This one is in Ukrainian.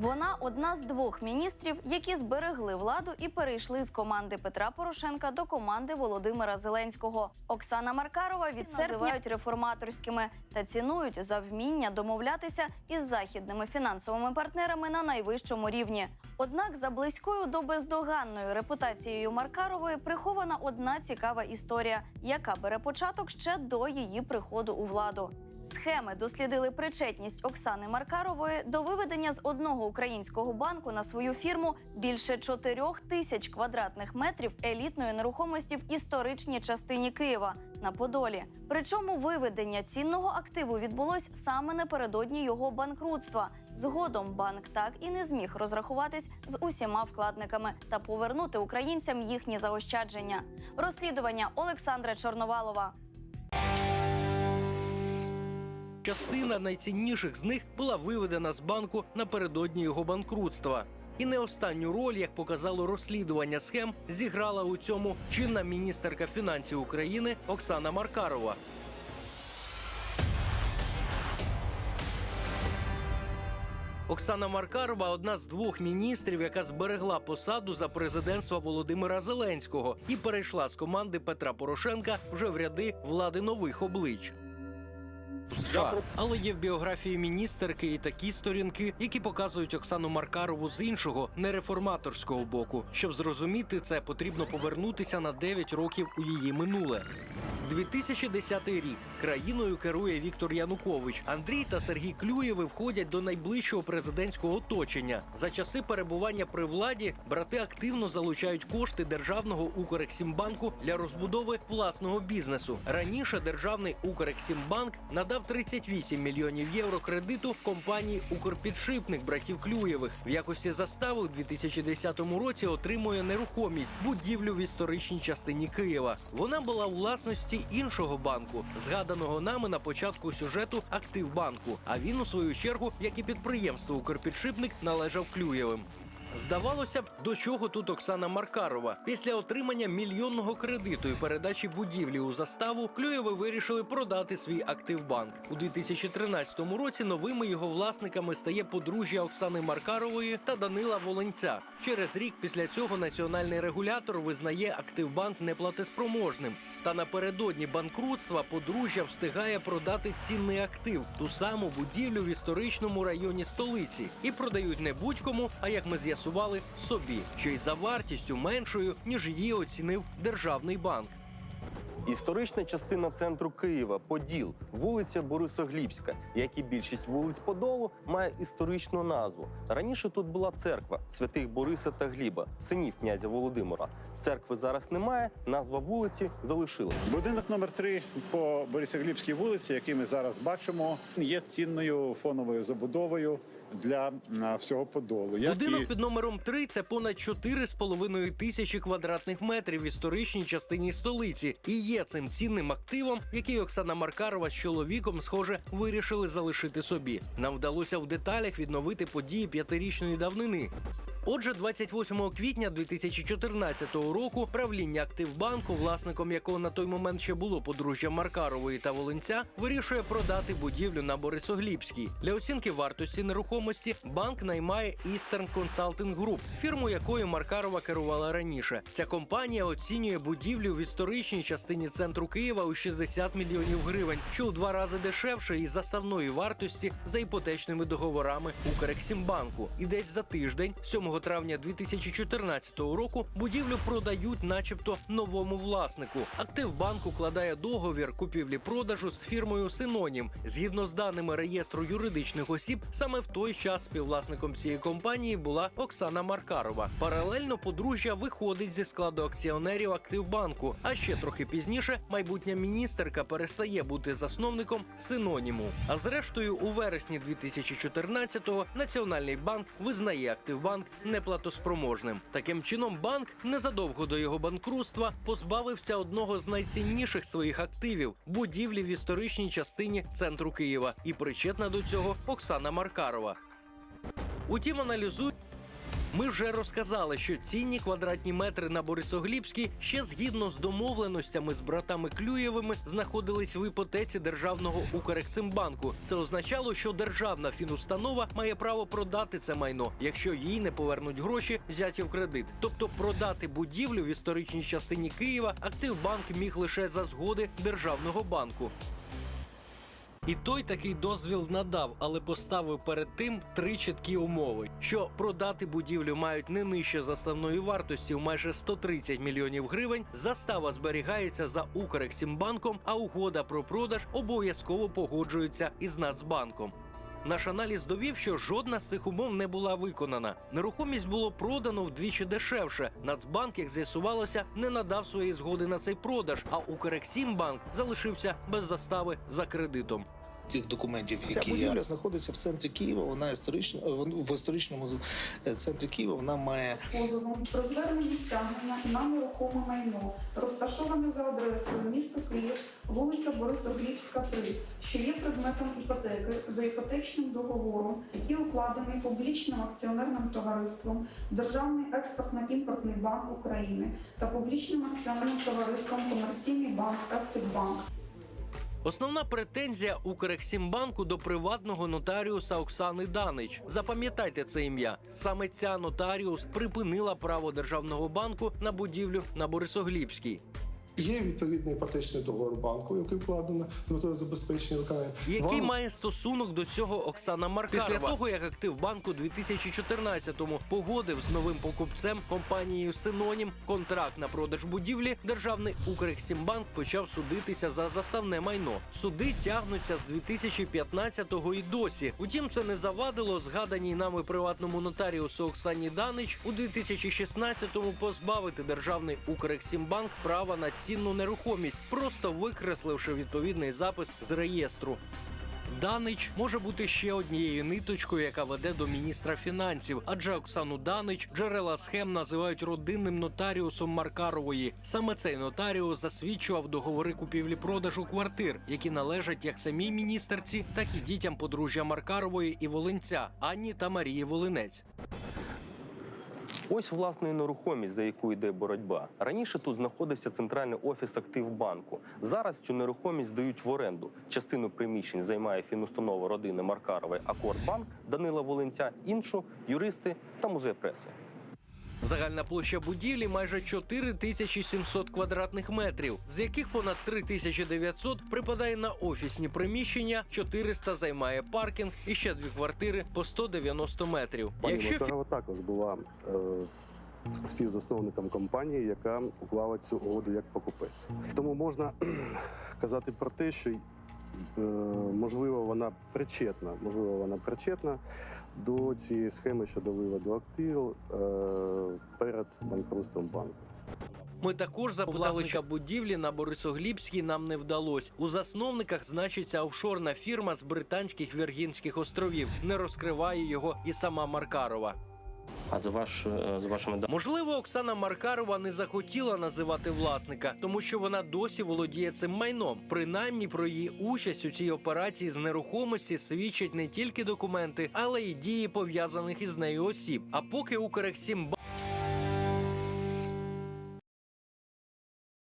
Вона одна з двох міністрів, які зберегли владу і перейшли з команди Петра Порошенка до команди Володимира Зеленського. Оксана Маркарова від серпня називають реформаторськими та цінують за вміння домовлятися із західними фінансовими партнерами на найвищому рівні. Однак за близькою до бездоганною репутацією Маркарової прихована одна цікава історія, яка бере початок ще до її приходу у владу. Схеми дослідили причетність Оксани Маркарової до виведення з одного українського банку на свою фірму більше 4 тисяч квадратних метрів елітної нерухомості в історичній частині Києва на Подолі. Причому виведення цінного активу відбулось саме напередодні його банкрутства. Згодом банк так і не зміг розрахуватись з усіма вкладниками та повернути українцям їхні заощадження. Розслідування Олександра Чорновалова. Частина найцінніших з них була виведена з банку напередодні його банкрутства. І не останню роль, як показало розслідування схем, зіграла у цьому чинна міністерка фінансів України Оксана Маркарова. Оксана Маркарова одна з двох міністрів, яка зберегла посаду за президентства Володимира Зеленського і перейшла з команди Петра Порошенка вже в ряди влади нових облич. США. Але є в біографії міністерки і такі сторінки, які показують Оксану Маркарову з іншого нереформаторського боку. Щоб зрозуміти це, потрібно повернутися на 9 років у її минуле. 2010 рік країною керує Віктор Янукович. Андрій та Сергій Клюєви входять до найближчого президентського оточення. За часи перебування при владі брати активно залучають кошти державного Укрексімбанку для розбудови власного бізнесу. Раніше державний Укрексімбанк надав 38 мільйонів євро кредиту компанії Укрпідшипник братів Клюєвих. В якості застави у 2010 році отримує нерухомість будівлю в історичній частині Києва. Вона була у власності іншого банку, згаданого нами на початку сюжету Активбанку. А він, у свою чергу, як і підприємство Укрпідшипник, належав Клюєвим. Здавалося б, до чого тут Оксана Маркарова. Після отримання мільйонного кредиту і передачі будівлі у заставу Клюєви вирішили продати свій активбанк. У 2013 році новими його власниками стає подружжя Оксани Маркарової та Данила Волонця. Через рік після цього національний регулятор визнає активбанк неплатеспроможним. Та напередодні банкрутства подружжя встигає продати цінний актив, ту саму будівлю в історичному районі столиці, і продають не будь-кому, а як ми з'ясували, собі, що й за вартістю меншою, ніж її оцінив державний банк. Історична частина центру Києва Поділ, вулиця Борисоглібська, як і більшість вулиць Подолу, має історичну назву. Раніше тут була церква святих Бориса та Гліба, синів князя Володимира. Церкви зараз немає, назва вулиці залишилась. Будинок номер 3 по Борисоглібській вулиці, який ми зараз бачимо, є цінною фоновою забудовою для всього Подолу. Як Будинок і під номером 3 – це понад 4,5 тисячі квадратних метрів в історичній частині столиці і є цим цінним активом, який Оксана Маркарова з чоловіком, схоже, вирішили залишити собі. Нам вдалося в деталях відновити події п'ятирічної давнини. Отже, 28 квітня 2014 року правління Активбанку, власником якого на той момент ще було подружжя Маркарової та Волинця, вирішує продати будівлю на Борисоглібській. Для оцінки вартості нерухомості банк наймає Eastern Consulting Group, фірму якою Маркарова керувала раніше. Ця компанія оцінює будівлю в історичній частині центру Києва у 60 мільйонів гривень, що у два рази дешевше із заставної вартості за іпотечними договорами Укрексімбанку. І десь за тиждень, 7 травня 2014 року, будівлю продають, начебто, новому власнику. Активбанк укладає договір купівлі-продажу з фірмою Синонім. Згідно з даними реєстру юридичних осіб, саме в той час співвласником цієї компанії була Оксана Маркарова. Паралельно подружжя виходить зі складу акціонерів Активбанку. А ще трохи пізніше майбутня міністерка перестає бути засновником синоніму. А зрештою, у вересні 2014-го Національний банк визнає Активбанк неплатоспроможним. Таким чином, банк незадовго до його банкрутства позбавився одного з найцінніших своїх активів будівлі в історичній частині центру Києва. І причетна до цього Оксана Маркарова. Утім, аналізують. Ми вже розказали, що цінні квадратні метри на Борисоглібській ще згідно з домовленостями з братами Клюєвими знаходились в іпотеці державного Укрексимбанку. Це означало, що державна фінустанова має право продати це майно, якщо їй не повернуть гроші, взяті в кредит. Тобто продати будівлю в історичній частині Києва Активбанк міг лише за згоди державного банку. І той такий дозвіл надав, але поставив перед тим три чіткі умови: що продати будівлю мають не нижче заставної вартості в майже 130 мільйонів гривень. Застава зберігається за Укрексімбанком, а угода про продаж обов'язково погоджується із Нацбанком. Наш аналіз довів, що жодна з цих умов не була виконана. Нерухомість було продано вдвічі дешевше. Нацбанк, як з'ясувалося, не надав своєї згоди на цей продаж, а Укрексімбанк залишився без застави за кредитом. Тих документів, Ця які будівля я... знаходиться в центрі Києва. Вона історично вон- в історичному е, центрі Києва. Вона має з позовом про звернення стягнення на нерухоме майно, розташоване за адресою місто Київ, вулиця Борисоглібська, 3, що є предметом іпотеки за іпотечним договором, який укладений публічним акціонерним товариством Державний експортно-імпортний банк України та публічним акціонерним товариством Комерційний банк Активбанк. Основна претензія Укрексімбанку до приватного нотаріуса Оксани Данич. Запам'ятайте це ім'я. Саме ця нотаріус припинила право державного банку на будівлю на Борисоглібській. Є відповідний іпотечний договор банку, який вкладено з метою забезпечення виконання. Який Вам- має стосунок до цього Оксана Маркарова? Після того, як актив банку 2014-му погодив з новим покупцем компанією Синонім контракт на продаж будівлі, державний Укрексімбанк почав судитися за заставне майно. Суди тягнуться з 2015-го і досі. Утім, це не завадило згаданій нами приватному нотаріусу Оксані Данич у 2016-му позбавити державний Укрексімбанк права на цінну нерухомість, просто викресливши відповідний запис з реєстру. Данич може бути ще однією ниточкою, яка веде до міністра фінансів, адже Оксану Данич джерела схем називають родинним нотаріусом Маркарової. Саме цей нотаріус засвідчував договори купівлі-продажу квартир, які належать як самій міністерці, так і дітям подружжя Маркарової і Волинця Анні та Марії Волинець. Ось власне і нерухомість, за яку йде боротьба. Раніше тут знаходився центральний офіс Активбанку. Зараз цю нерухомість дають в оренду. Частину приміщень займає фінустанова родини Маркарової Акордбанк Данила Волинця, іншу юристи та музей преси. Загальна площа будівлі майже 4700 квадратних метрів, з яких понад 3900 припадає на офісні приміщення, 400 займає паркінг і ще дві квартири по 190 метрів. Пані Якщо Макарова також була е, співзасновником компанії, яка уклала цю угоду як покупець. Тому можна казати про те, що можливо вона причетна, можливо, вона причетна до цієї схеми щодо виводу активів е, перед банкрутством банку. Ми також запитали, що будівлі на Борисоглібській нам не вдалось. У засновниках значиться офшорна фірма з британських Віргінських островів. Не розкриває його і сама Маркарова. А за ваш з за вашими Можливо, Оксана Маркарова не захотіла називати власника, тому що вона досі володіє цим майном. Принаймні про її участь у цій операції з нерухомості свідчать не тільки документи, але й дії пов'язаних із нею осіб. А поки Укрексімбанк